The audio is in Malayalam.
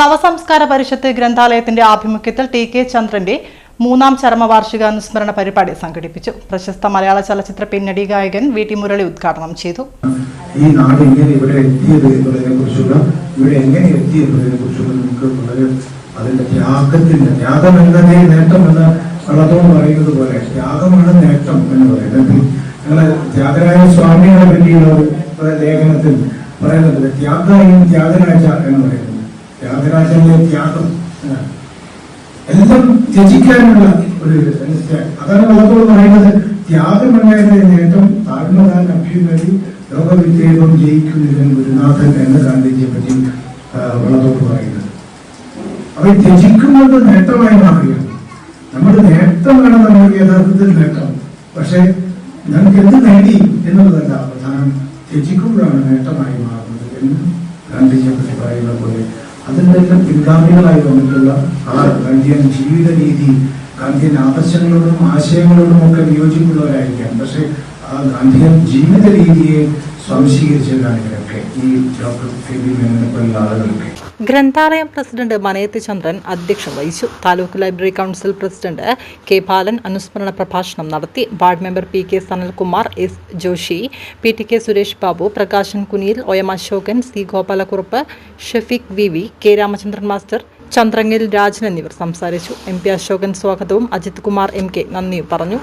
നവസംസ്കാര പരിഷത്ത് ഗ്രന്ഥാലയത്തിന്റെ ആഭിമുഖ്യത്തിൽ ടി കെ ചന്ദ്രന്റെ മൂന്നാം ചരമവാർഷിക അനുസ്മരണ പരിപാടി സംഘടിപ്പിച്ചു. പ്രശസ്ത മലയാള ചലച്ചിത്ര പിന്നണി ഗായകൻ വി ടി മുരളി ഉദ്ഘാടനം ചെയ്തു. ഈ നാട് എങ്ങനെ ഇവിടെ എത്തിയത് എന്നുള്ളതിനെ കുറിച്ചുള്ള ഇവിടെ എങ്ങനെ എത്തി എന്നതിനെ കുറിച്ചുള്ള നമുക്ക് വളരെ അതിന്റെ ത്യാഗത്തിന്റെ ത്യാഗം എന്നതേ നേട്ടം എന്ന് വള്ളത്തോട് പറയുന്നത് പോലെ ത്യാഗമാണ് നേട്ടം എന്ന് പറയുന്നത്. ഞങ്ങളെ ത്യാഗരായ സ്വാമികളെ പറ്റിയുള്ള ലേഖനത്തിൽ പറയുന്നത് ത്യാഗയും ത്യാഗരാജ എന്ന് പറയുന്നത് ത്യാഗരാജന്റെ ത്യാഗം. എല്ലാം ത്യജിക്കാനുള്ള ഒരു അതാണ് വളർത്തോട് പറയുന്നത്. ത്യാഗമല്ലാതെ നേട്ടം താഴ്മതാൻ അഭ്യുന്നതി ലോകവിദ്യയും ജയിക്കുന്നില്ല ഗുരുനാഥൻ എന്ന ഗാന്ധിജിയെ പറ്റി വളർത്തോട് പറയുന്നത്. അവ ത്യജിക്കുന്നത് നേട്ടമായി മാറുകയാണ്. നമ്മുടെ നേട്ടമാണ് നമ്മുടെ യഥാർത്ഥത്തിൽ നേട്ടം. പക്ഷെ നമുക്ക് എന്ത് നേടി എന്നുള്ളതല്ല പ്രധാനം. ത്യജിക്കുമ്പോഴാണ് നേട്ടമായി മാറുന്നത് എന്ന് ഗാന്ധിജിയെ പറ്റി പറയുന്ന പോലെ അതിന്റെ എല്ലാം പിൻഗാമികളായി വന്നിട്ടുള്ള ആ ഗാന്ധിയൻ ജീവിത രീതി ഗാന്ധിയൻ ആദർശങ്ങളോടും ആശയങ്ങളോടും ഒക്കെ വിയോജിപ്പുള്ളവരായിരിക്കാം. പക്ഷെ ആ ഗാന്ധിയൻ ജീവിത രീതിയെ സ്വാംശീകരിച്ചവരാണ് ഇവരൊക്കെ ഈ ഡോക്ടർ കെ ബി മേനോനെ ആളുകളൊക്കെ. ഗ്രന്ഥാലയം പ്രസിഡന്റ് മനയത്ത് ചന്ദ്രൻ അധ്യക്ഷം വഹിച്ചു. Taluk library council president K Balan അനുസ്മരണ പ്രഭാഷണം നടത്തി. Ward member P K Sanalkumar S Joshi P T K Suresh Babu Prakashan Kuniyil O M Ashokan C Gopalakkurup Shefeeq V V K Ramachandran master Chandrangil Rajan എന്നിവർ സംസാരിച്ചു. എം പി അശോകൻ സ്വാഗതവും അജിത് കുമാർ എം കെ നന്ദിയും പറഞ്ഞു.